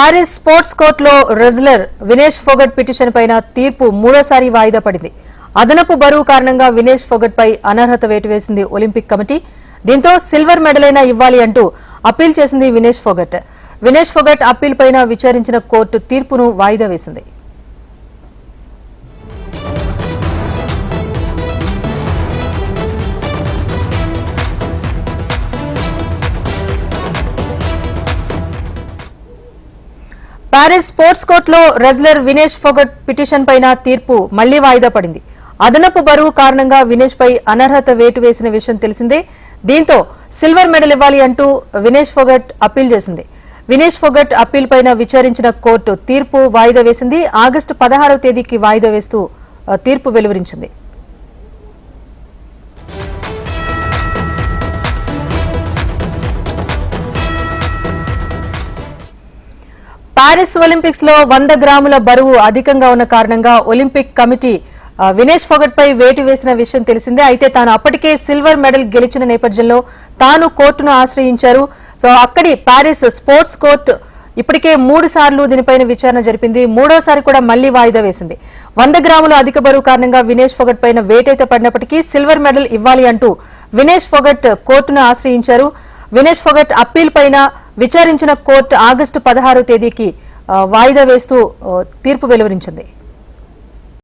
Paris sports కోర్టులో wrestler Vinesh Phogat petition పైన తీర్పు మూడోసారి వాయిదా పడింది. అదనపు బరువు కారణంగా వినేష్ ఫోగట్ పై అనర్హత వేటు వేసింది ఒలింపిక్ కమిటీ. దీంతో సిల్వర్ మెడల్ అయినా ఇవ్వాలి అంటూ అప్పీల్ చేసింది వినేష్ ఫోగట్. వినేష్ ఫోగట్ అప్పీల్ పైన విచారించిన కోర్టు తీర్పును వాయిదా వేసింది. ప్యారిస్ స్పోర్ట్స్ కోర్టులో రెజ్లర్ వినేష్ ఫోగట్ పిటిషన్ పైన తీర్పు మళ్ళీ వాయిదా పడింది. అదనపు బరువు కారణంగా వినేష్ పై అనర్హత వేటు వేసిన విషయం తెలిసిందే. దీంతో సిల్వర్ మెడల్ ఇవ్వాలి అంటూ వినేష్ ఫోగట్ అప్పీల్ చేసింది. వినేష్ ఫోగట్ అప్పీల్ పైన విచారించిన కోర్టు తీర్పు వాయిదా వేసింది. ఆగస్టు పదహారవ తేదీకి వాయిదా వేస్తూ తీర్పు వెలువరించింది. పారిస్ ఒలింపిక్స్లో వంద గ్రాముల బరువు అధికంగా ఉన్న కారణంగా ఒలింపిక్ కమిటీ వినేష్ ఫోగట్ పై వేటు వేసిన విషయం తెలిసిందే. అయితే తాను అప్పటికే సిల్వర్ మెడల్ గెలిచిన నేపథ్యంలో తాను కోర్టును ఆశ్రయించారు. సో అక్కడి ప్యారిస్ స్పోర్ట్స్ కోర్టు ఇప్పటికే మూడు సార్లు దీనిపైన విచారణ జరిపింది. మూడోసారి కూడా మళ్ళీ వాయిదా వేసింది. వంద గ్రాముల అధిక బరువు కారణంగా వినేష్ ఫోగట్ పైన వేటైతే పడినప్పటికీ సిల్వర్ మెడల్ ఇవ్వాలి అంటూ వినేష్ ఫోగట్ కోర్టును ఆశ్రయించారు. వినేష్ ఫోగట్ అప్పీల్ పైన విచారించిన కోర్టు ఆగస్టు పదహారో తేదీకి వాయిదా వేస్తూ తీర్పు వెలువరించింది.